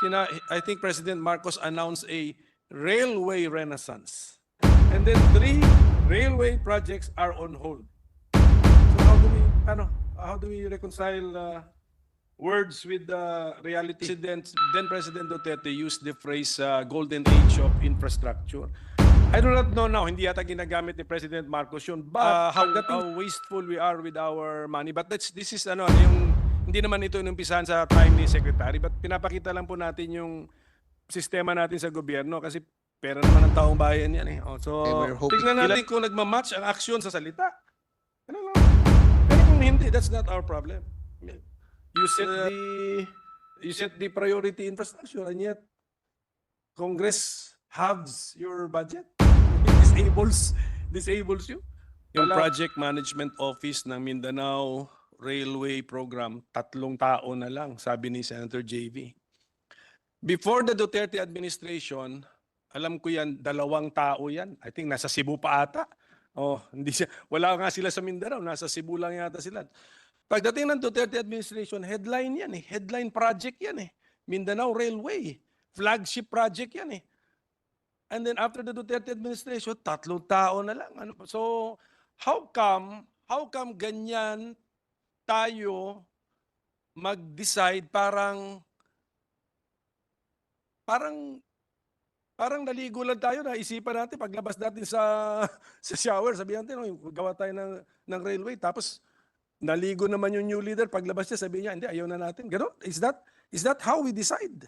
Sina, I think President Marcos announced a railway renaissance. And then three railway projects are on hold. So how do we, ano, how do we reconcile uh, words with the reality? President, then President Duterte used the phrase uh, golden age of infrastructure. I do not know now, hindi yata ginagamit ni President Marcos yun. But uh, how, how wasteful we are with our money. But that's, this is ano, yung, hindi naman ito inumpisahan sa time ni Secretary, but pinapakita lang po natin yung sistema natin sa gobyerno kasi pera naman ng taong bayan yan eh. Oh, so, Okay, tignan natin kung nagmamatch ang aksyon sa salita. Ano lang. Pero kung hindi, that's not our problem. You set the you set the priority infrastructure and yet Congress halves your budget. It disables disables you. Yung project management office ng Mindanao Railway Program, tatlong tao na lang, sabi ni Senator JV. Before the Duterte administration, alam ko yan, dalawang tao yan. I think nasa Cebu pa ata. Oh, hindi siya, wala nga sila sa Mindanao, nasa Cebu lang yata sila. Pagdating ng Duterte administration, headline yan eh. Headline project yan eh. Mindanao Railway. Flagship project yan eh. And then after the Duterte administration, tatlong tao na lang. Ano, so, how come, how come ganyan tayo mag-decide parang parang parang naligo lang tayo. Na isipan natin paglabas natin sa sa shower sabihan natin oh, gawa tayo ng ng railway. Tapos naligo naman yung new leader. Paglabas niya sabi niya hindi ayaw na natin. Ganon. Is that is that how we decide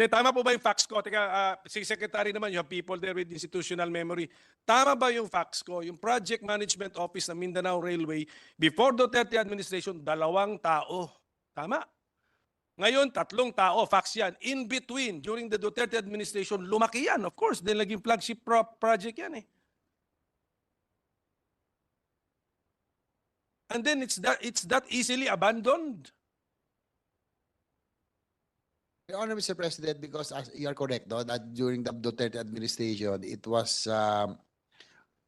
De, tama po ba yung facts ko? Teka, ah, si Secretary naman, you have people there with institutional memory. Tama ba yung facts ko? Yung Project Management Office ng Mindanao Railway, before Duterte administration, dalawang tao. Tama? Ngayon, tatlong tao, facts yan. In between, during the Duterte administration, lumaki yan. Of course, dahil naging flagship pro- project yan eh. And then it's that it's that easily abandoned. Your Honor, Mr. President, because as you are correct, no, that during the Duterte administration, it was, um,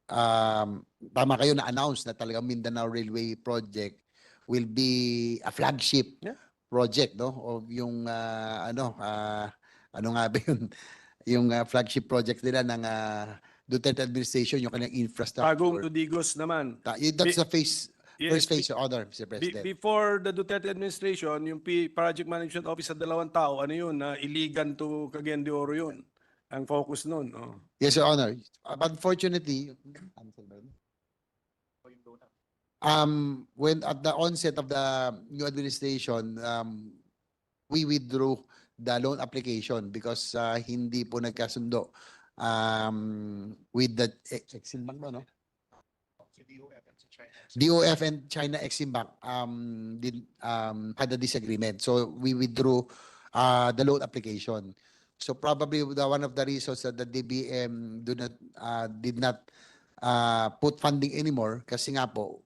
um, tama kayo na-announce na talagang Mindanao Railway Project will be a flagship Yeah. project, no, of yung, ah, ano, ah, ano nga ba yun, yung ah, flagship project nila ng ah, Duterte administration, yung kanyang infrastructure. Bagong Tudigos naman. Ta- That's the phase, first phase, Your Honor, Mr. Be- President. before the Duterte administration, yung P- Project Management Office sa dalawang tao, ano yun, na iligan to Cagayan de Oro yun. Ang focus nun. Oh. Yes, Your Honor. Unfortunately, um, when at the onset of the new administration, um, we withdrew the loan application because uh, hindi po nagkasundo um, with the E- Exim Bank ba, no? DOF and China Exim Bank um, did, um, had a disagreement. So we withdrew uh, the loan application. So probably the, one of the reasons that the DBM do not, uh, did not uh, put funding anymore kasi nga po,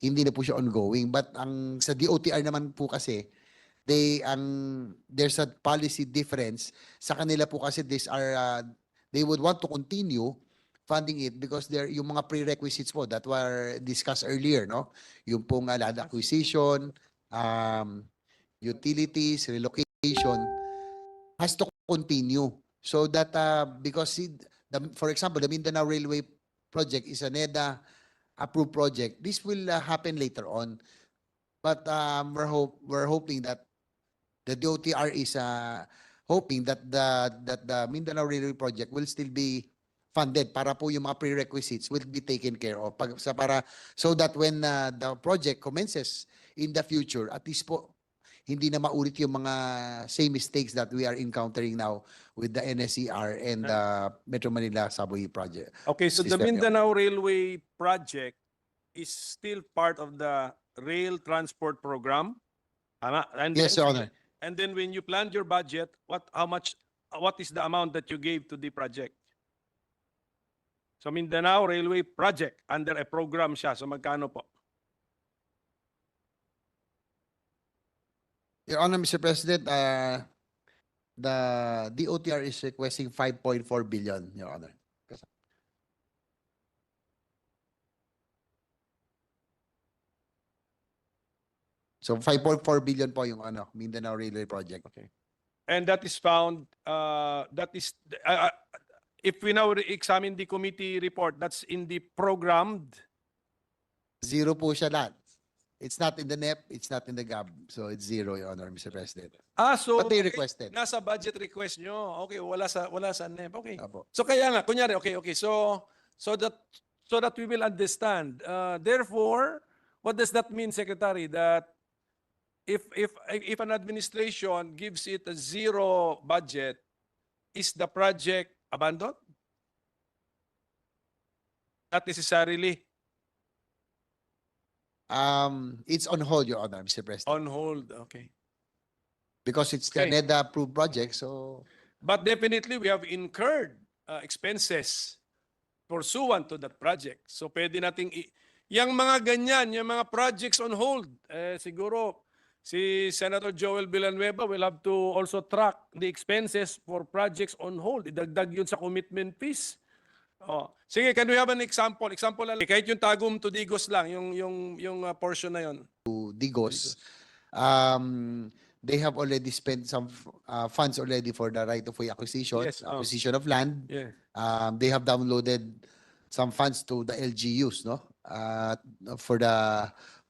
hindi na po siya ongoing. But ang sa DOTR naman po kasi, they, ang, there's a policy difference. Sa kanila po kasi these are, uh, they would want to continue funding it because there yung mga prerequisites po that were discussed earlier, no? Yung pong uh, land acquisition, um, utilities, relocation, has to continue. So that, uh, because the, for example, the Mindanao Railway project is a NEDA approved project. This will uh, happen later on. But um, we're hope, we're hoping that the DOTR is uh, hoping that the, that the Mindanao Railway project will still be funded para po yung mga prerequisites will be taken care of pag, sa para so that when uh, the project commences in the future at least po hindi na maulit yung mga same mistakes that we are encountering now with the NSER and the Metro Manila Subway project. Okay, so the. Mindanao Railway project is still part of the rail transport program? Tama? And Yes, then- Your Honor. And then when you planned your budget, what, how much, what is the amount that you gave to the project? So Mindanao Railway Project, under a program siya. So magkano po? Your Honor, Mr. President, uh, the DOTR is requesting 5.4 billion, Your Honor. So 5.4 billion po yung ano, Mindanao Railway Project. And that is found, uh, that is, uh, uh, if we now examine the committee report, that's in the programmed, Zero po siya lahat. It's not in the NEP, it's not in the GAB. So it's zero, Your Honor, Mr. President. ah, so. But they requested. Nasa budget request nyo. Okay, wala sa, wala sa NEP. Okay. Apo. So kaya nga, kunyari, okay, okay. So, so that, so that we will understand. Uh, therefore, what does that mean, Secretary? That if, if, if an administration gives it a zero budget, is the project abandoned? Not necessarily Um, it's on hold, Your Honor, Mr. President, on hold, okay. because it's the Okay. NEDA approved project, so But definitely, we have incurred uh, expenses pursuant to that project. So pwede nating, i- yung mga ganyan, yung mga projects on hold, eh, siguro si Senator Joel Villanueva will have to also track the expenses for projects on hold. Idagdag yun sa commitment fees. Oh. Sige, can we have an example? Example lang. Kahit yung Tagum to Digos lang, yung, yung, yung uh, portion na yun. to Digos, um, they have already spent some uh, funds already for the right-of-way acquisition, Yes, oh. acquisition of land. Yeah. Um, they have downloaded some funds to the LGUs, no? Uh, for the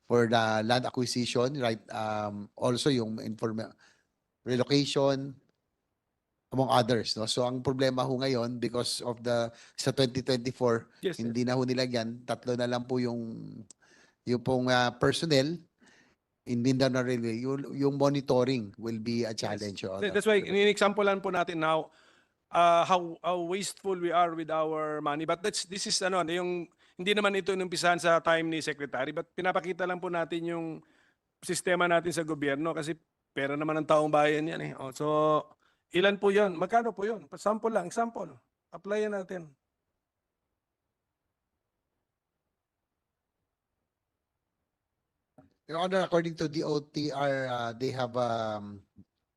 for the land acquisition, right? Um, also yung inform relocation among others, no? So ang problema ho ngayon because of the sa 2024 Yes, sir. hindi na ho nilagyan, tatlo na lang po yung yung pong ah, personnel in Mindanao Railway, yung, yung monitoring will be a challenge. Your Th- Honor. That's why, in-examplean po natin now uh, how, how wasteful we are with our money. But that's, this is ano, yung, hindi naman ito inumpisahan sa time ni Secretary, but pinapakita lang po natin yung sistema natin sa gobyerno kasi pera naman ng taong bayan yan eh. Oh, so, ilan po yun? Magkano po yun? Sample lang, example. Applyan natin. Your Honor, according to the OTR, uh, they have um,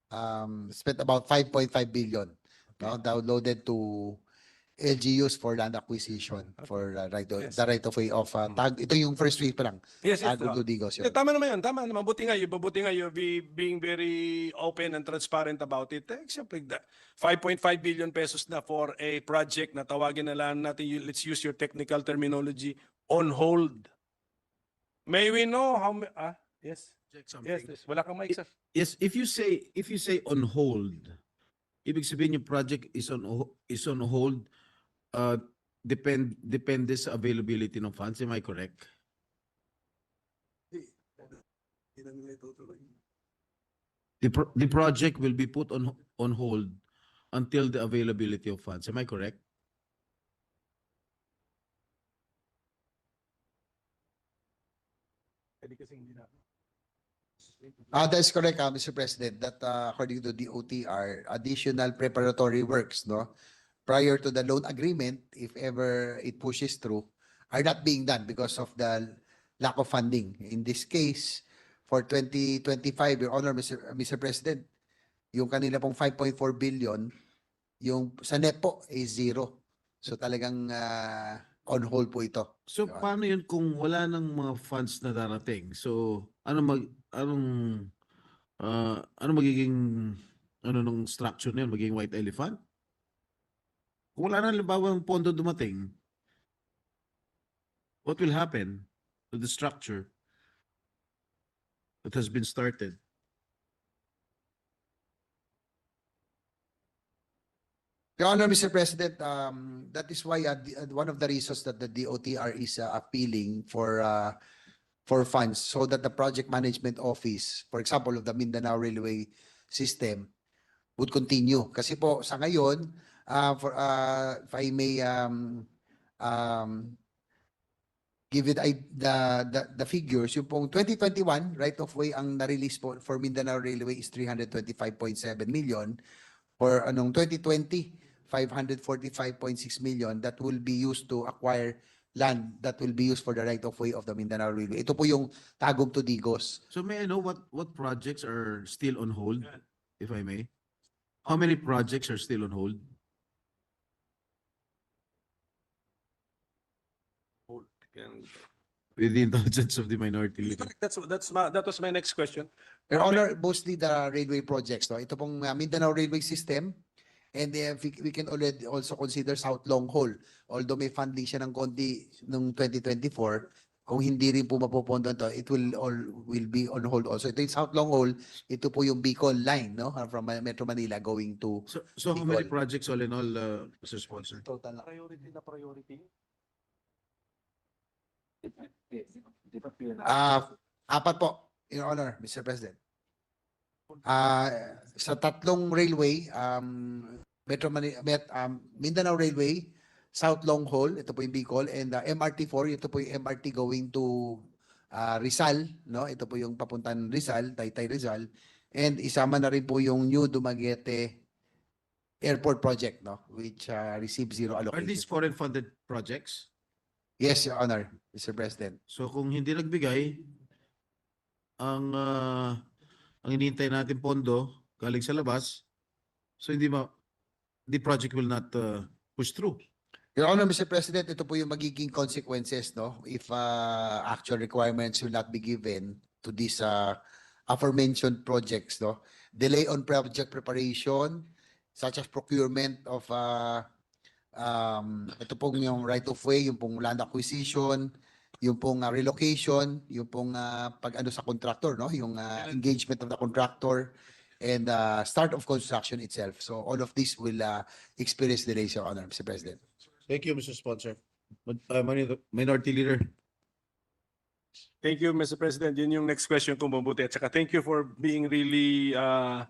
um, spent about 5.5 billion no, downloaded to LGUs for land acquisition for uh, right of, Yes. the right of way of uh, tag. Ito yung first week pa lang. Yes, yes. Oh. to Digos. Eh, Your tama naman yun, tama naman. Buti nga yun, buti nga yun, be, being very open and transparent about it. Eh, siyempre, da- 5.5 billion pesos na for a project na tawagin na lang natin, you- let's use your technical terminology, on hold. May we know how, ma- ah, yes, yes, yes. Wala kang mic, sir. Yes, if you say, if you say on hold, ibig sabihin yung project is on, ho- is on hold, uh, depend, depende sa availability ng funds, am I correct? The, pro- the project will be put on, on hold until the availability of funds, am I correct? Uh, that's correct, uh, Mr. President, that uh, according to the OTR, additional preparatory works, no? Prior to the loan agreement, if ever it pushes through, are not being done because of the lack of funding. In this case, for 2025, Your Honor, Mr. Mr. President, yung kanila pong 5.4 billion, yung sa NEP po is zero. So talagang uh, on hold po ito. So Yeah. paano yun kung wala nang mga funds na darating? So ano mag anong ah, ano magiging ano nung structure na yun? Magiging white elephant? Kung wala na halimbawa ang pondo dumating, what will happen to the structure that has been started? Your Honor, Mr. President, um, that is why uh, uh, one of the reasons that the DOTR is uh, appealing for uh, for funds so that the project management office, for example, of the Mindanao Railway System would continue. Kasi po sa ngayon, uh, for uh, if I may um, um, give it I, the, the the figures, yung pong 2021 right of way ang na-release po for Mindanao Railway is 325.7 million for anong 2020 545.6 million that will be used to acquire land that will be used for the right of way of the Mindanao Railway. Ito po yung Tagum to Digos. So may I know what what projects are still on hold, if I may? How many projects are still on hold? With the indulgence of the minority leader. Correct. That's, that's my, that was my next question. Your Honor, mostly the railway projects, no? Ito pong uh, Mindanao Railway System. And uh, we, we can already also consider South Long Haul. Although may funding siya ng konti noong 2024, kung hindi rin po mapupondo to, it will all will be on hold also. Ito yung South Long Haul, ito po yung Bicol line, no? Uh, From uh, Metro Manila going to So, so how many Bicol. projects all in all, uh, Mr. Sponsor? total na. Priority na priority. Ah, apat po, Your Honor, Mr. President. Ah, sa tatlong railway, um, Metro Manila, Met, um, Mindanao Railway, South Long Haul, ito po yung Bicol, and uh, MRT4, ito po yung MRT going to ah, Rizal, no? Ito po yung papuntan Rizal, Taytay Rizal. And isama na rin po yung New Dumaguete Airport Project, no? Which uh, received zero Are allocation. these foreign funded projects? Yes, Your Honor, Mr. President. So kung hindi nagbigay, ang ah, ang hinihintay natin pondo galing sa labas, so hindi ma the project will not uh, push through. Your Honor, Mr. President, ito po yung magiging consequences, no? If uh, actual requirements will not be given to these uh, aforementioned projects, no? Delay on project preparation, such as procurement of uh, um, ito pong yung right of way, yung pong land acquisition, yung pong uh, relocation, yung pong uh, pag-ano sa contractor, no? Yung uh, engagement of the contractor and uh, start of construction itself. So all of this will uh, experience delays, Your Honor, Mr. President. Thank you, Mr. Sponsor. Min- uh, Minor- Minority Leader. Thank you, Mr. President. Yun yung next question ko mabuti. At saka thank you for being really, uh,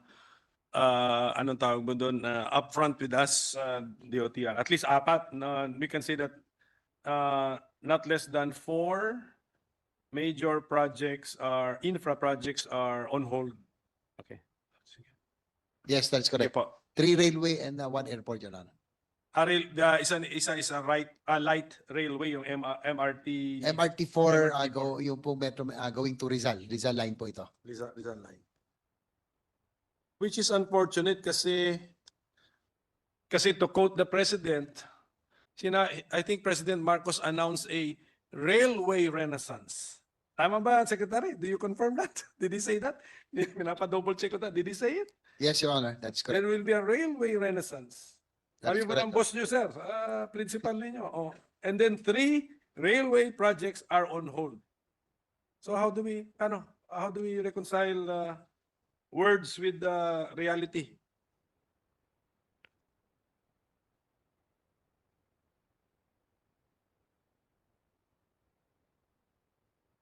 uh, anong tawag mo doon, uh, upfront with us, uh, DOTR. At least apat, na we can say that uh, not less than four major projects are, infra projects are on hold. Okay. Sige. Yes, that's Okay correct. po. Three railway and uh, one airport, Your Honor. Ah, rail, the, isa, isa, isa right, uh, light railway, yung M- MRT. MRT four, uh, MRT4. go, yung po metro, uh, going to Rizal, Rizal line po ito. Rizal, Rizal line. Which is unfortunate kasi kasi to quote the president, sina, I think President Marcos announced a railway renaissance. Tama ba, Secretary? Do you confirm that? Did he say that? Pinapa-double check ko that. Did he say it? Yes, Your Honor, that's correct. There will be a railway renaissance. That's Sabi mo ng boss nyo, sir, ah, principal ninyo. Oh. And then three railway projects are on hold. So how do we, ano, how do we reconcile uh, words with uh, reality?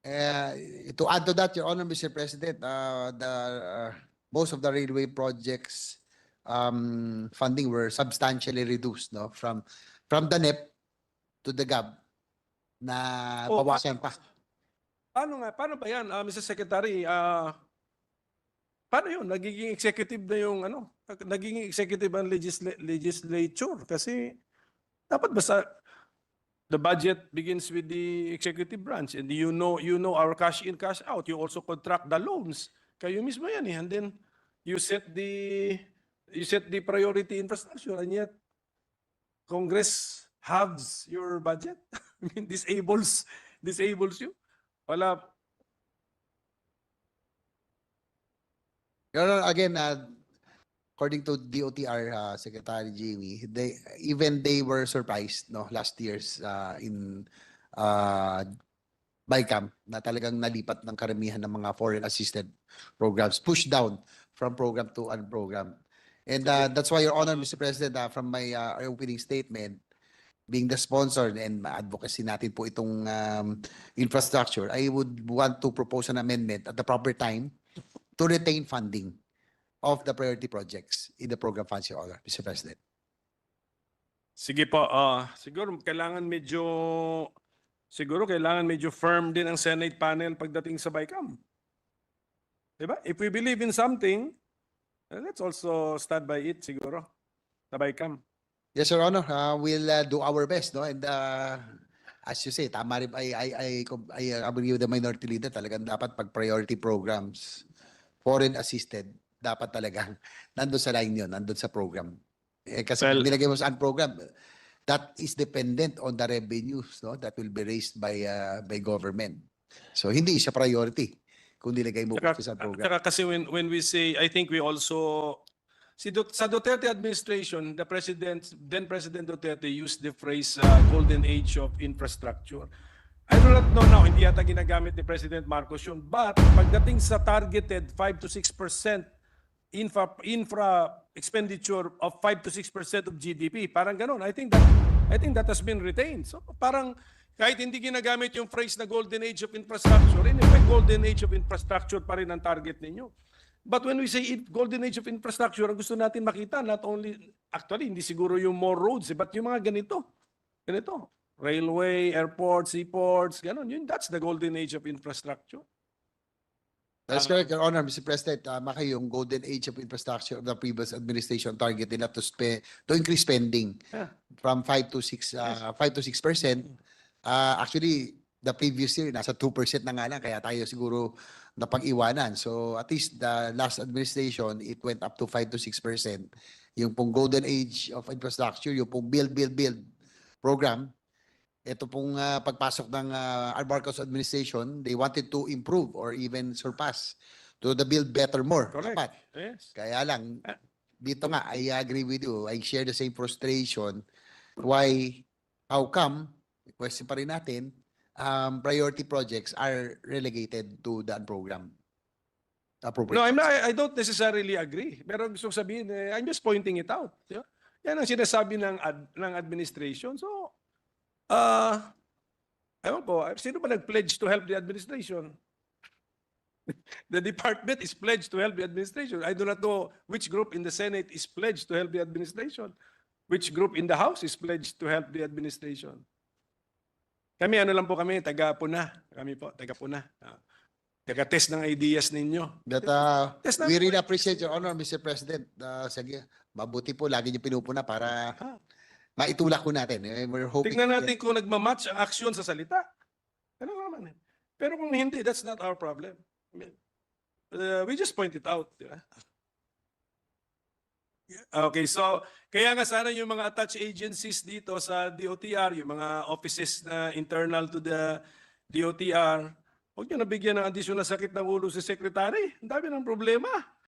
Uh, to add to that, Your Honor, Mr. President, uh, the, uh, most of the railway projects um, funding were substantially reduced, no? From, from the NEP to the GAB na Oh, bawasan pa. Paano nga, paano ba yan, ah, Mr. Secretary? ah, paano yun? Nagiging executive na yung ano? Nagiging executive ang legisla- legislature. Kasi dapat basta the budget begins with the executive branch and you know you know our cash in cash out. You also contract the loans. Kayo mismo yan eh. And then you set the you set the priority infrastructure and yet congress halves your budget. I disables disables you. Wala Your again, uh, according to DOTR uh, Secretary Jamie, they even they were surprised no last year's uh, in uh, BICAM na talagang nalipat ng karamihan ng mga foreign assisted programs, pushed down from program to unprogram. And uh, that's why, Your Honor, Mr. President, uh, from my uh, opening statement, being the sponsor and advocacy natin po itong um, infrastructure, I would want to propose an amendment at the proper time to retain funding of the priority projects in the program funds, Your Honor, Mr. President. Sige po, ah siguro kailangan medyo siguro kailangan medyo firm din ang Senate panel pagdating sa BICAM. 'Di ba? If we believe in something, eh, let's also stand by it siguro. Sa BICAM. Yes, Your Honor, uh, we'll uh, do our best, no? And uh, as you say, tama rin, I, I, I, I uh, agree with the minority leader, talagang dapat pag priority programs, foreign assisted, dapat talagang nandun sa line yun, nandun sa program. Eh, kasi Well- nilagay mo sa program, that is dependent on the revenues no that will be raised by uh, by government. So hindi siya priority kung nilagay mo Tsaka, sa program. tsaka kasi when, when we say, I think we also, si Du- sa Duterte administration, the president, then President Duterte used the phrase uh, golden age of infrastructure. I do not know now, hindi yata ginagamit ni President Marcos yun. But pagdating sa targeted 5 to 6% infra, infra expenditure of 5 to 6% of GDP, parang ganun. I think that I think that has been retained. So parang kahit hindi ginagamit yung phrase na golden age of infrastructure, in effect, golden age of infrastructure pa rin ang target ninyo. But when we say it, golden age of infrastructure, ang gusto natin makita, not only, actually, hindi siguro yung more roads, eh, but yung mga ganito. Ganito. Railway, airports, seaports, ganun. Yun, that's the golden age of infrastructure. That's Ah. correct, Your Honor, Mr. President. Tama kayo, yung golden age of infrastructure of the previous administration target nila to spend, to increase spending Yeah. from 5 to 6, uh, 5 to 6 percent. Uh, actually, the previous year, nasa 2 percent na nga lang, kaya tayo siguro napag-iwanan. So at least the last administration, it went up to 5 to 6 percent. Yung pong golden age of infrastructure, yung pong build, build, build program, ito pong ah, pagpasok ng uh, Marcos administration, they wanted to improve or even surpass to the build better more. Correct. Dapat. Yes. Kaya lang, Ah. dito nga, I agree with you. I share the same frustration. Why, how come, question pa rin natin, um, priority projects are relegated to the program? No, I'm not, I don't necessarily agree. Pero gusto sabihin, eh, I'm just pointing it out. Yan ang sinasabi ng, ad, ng administration. So, uh, ewan ko, sino ba nag-pledge to help the administration? the department is pledged to help the administration. I do not know which group in the Senate is pledged to help the administration. Which group in the House is pledged to help the administration. Kami, ano lang po kami, taga-puna. Kami po, taga-puna. Ah, Taga-test ng ideas ninyo. But uh, Yes, we really appreciate your honor, Mr. President. Uh, sige, mabuti po, lagi niyo pinupuna para Ah. Maitulak ko natin. Eh, We're hoping. Tingnan natin kung nagmamatch ang aksyon sa salita. Ano naman eh. Pero kung hindi, that's not our problem. I mean, uh, we just point it out. Di ba? Okay, so kaya nga sana yung mga attached agencies dito sa DOTR, yung mga offices na internal to the DOTR, huwag nyo nabigyan ng additional sakit ng ulo si Secretary. Ang dami ng problema.